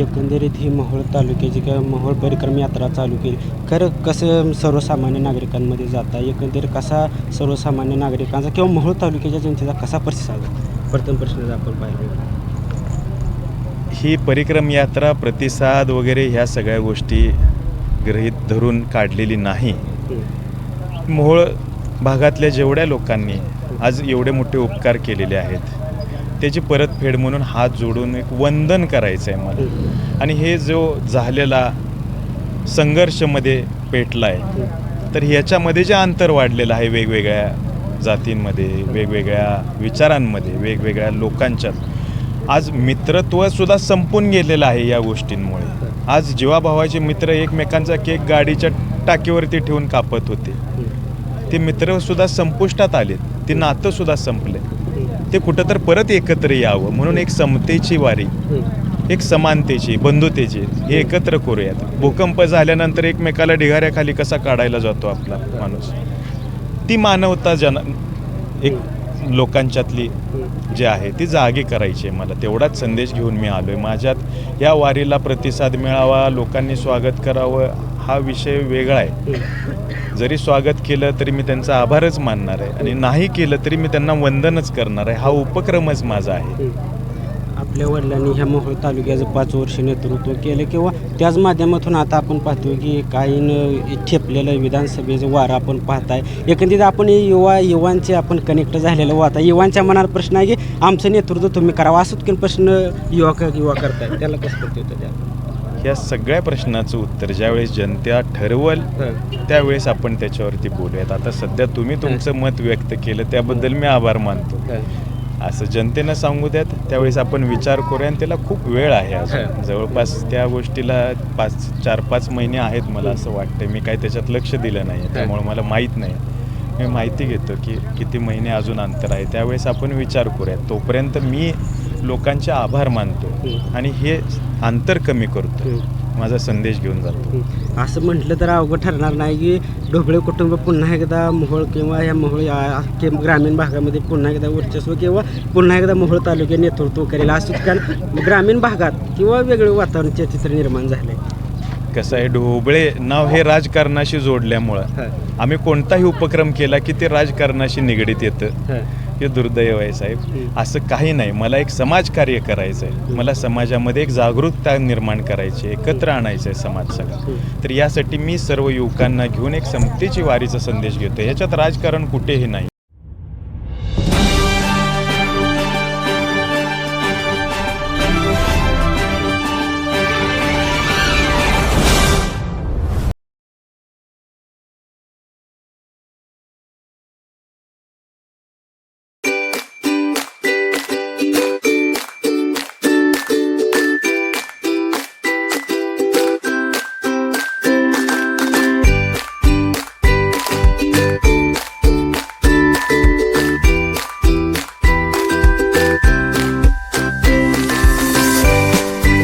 एकंदरीत ही मोहोळ तालुक्याची किंवा मोहोळ परिक्रम यात्रा चालू केली. खरं कसं सर्वसामान्य नागरिकांमध्ये जाता एकंदरीत कसा सर्वसामान्य नागरिकांचा किंवा मोहोळ तालुक्याच्या जनतेचा कसा प्रतिसाद प्रथम प्रश्न जर आपण पाहिलं ही परिक्रम यात्रा प्रतिसाद वगैरे ह्या सगळ्या गोष्टी गृहीत धरून काढलेली नाही. मोहोळ भागातल्या जेवढ्या लोकांनी आज एवढे मोठे उपकार केलेले आहेत त्याची परतफेड म्हणून हात जोडून एक वंदन करायचं आहे मला. आणि हे जो झालेला संघर्षमध्ये पेटला आहे तर ह्याच्यामध्ये जे अंतर वाढलेलं आहे वेगवेगळ्या जातींमध्ये वेगवेगळ्या विचारांमध्ये वेगवेगळ्या लोकांच्यात आज मित्रत्वसुद्धा संपून गेलेलं आहे या गोष्टींमुळे. आज जीवाभावाचे मित्र एकमेकांचा केक गाडीच्या टाकीवरती ठेवून कापत होते. ते मित्रसुद्धा संपुष्टात आले ते नातंसुद्धा संपले ते कुठं तर परत एकत्र यावं म्हणून एक समतेची वारी एक समानतेची बंधुतेची हे एकत्र करूयात. भूकंप झाल्यानंतर एकमेकाला ढिगाऱ्याखाली कसा काढायला जातो आपला माणूस? ती मानवता जन एक लोकांच्यातली जे आहे ती जागी करायची आहे मला. तेवढाच संदेश घेऊन मी आलो आहे माझ्यात या वारीला प्रतिसाद मिळावा लोकांनी स्वागत करावं हा विषय वेगळा आहे. जरी स्वागत केलं तरी मी त्यांचा आभारच मानणार आहे. आणि नाही केलं तरी मी त्यांना वंदनच करणार आहे. हा उपक्रमच माझा आहे. आपल्या वडिलांनी ह्या मोहोळ तालुक्याचं पाच वर्ष नेतृत्व केलं किंवा त्याच माध्यमातून आता आपण पाहतो की काही न ठेपलेलं विधानसभेचं वारं आपण पाहताय. एकंदरीत आपण युवा युवांचे आपण कनेक्ट झालेलं वाहता युवांच्या मनात प्रश्न आहे की आमचं नेतृत्व तुम्ही करावं. असं की प्रश्न युवा युवा करताय. त्याला कसं करतो त्याला या सगळ्या प्रश्नाचं उत्तर ज्यावेळेस जनता ठरवल त्यावेळेस आपण त्याच्यावरती बोलूयात. आता सध्या तुम्ही तुमचं मत व्यक्त केलं त्याबद्दल मी आभार मानतो. असं जनतेनं सांगू द्यात त्यावेळेस आपण विचार करूया आणि त्याला खूप वेळ आहे अजून. जवळपास त्या गोष्टीला पाच चार पाच महिने आहेत मला असं वाटतं. मी काही त्याच्यात लक्ष दिलं नाही त्यामुळे मला माहीत नाही. मी माहिती घेतो की किती महिने अजून अंतर आहे. त्यावेळेस आपण विचार करूया. तोपर्यंत मी लोकांचे आभार मानतो. आणि हे अंतर कमी करतो माझा संदेश घेऊन जातो. असं म्हटलं तर अवघड ठरणार नाही की ढोबळे कुटुंब पुन्हा एकदा मोहोळ किंवा या मोहोळ या- कि- ग्रामीण भागामध्ये पुन्हा एकदा वर्चस्व किंवा पुन्हा एकदा मोहोळ तालुके नेतृत्व करेल असंच कारण ग्रामीण भागात किंवा वेगळं वातावरण चित्र निर्माण झालंय. कसं आहे ढोबळे नाव हे राजकारणाशी जोडल्यामुळं आम्ही कोणताही उपक्रम केला की ते राजकारणाशी निगडीत येतं. हे दुर्दैव आहे साहेब. असं काही नाही. मला एक समाजकार्य करायचं आहे मला समाजामध्ये एक जागरूकता निर्माण करायची एकत्र आणायचं आहे समाज सगळा. तर यासाठी मी सर्व युवकांना घेऊन एक समतेची वारीचा संदेश घेतो ह्याच्यात राजकारण कुठेही नाही.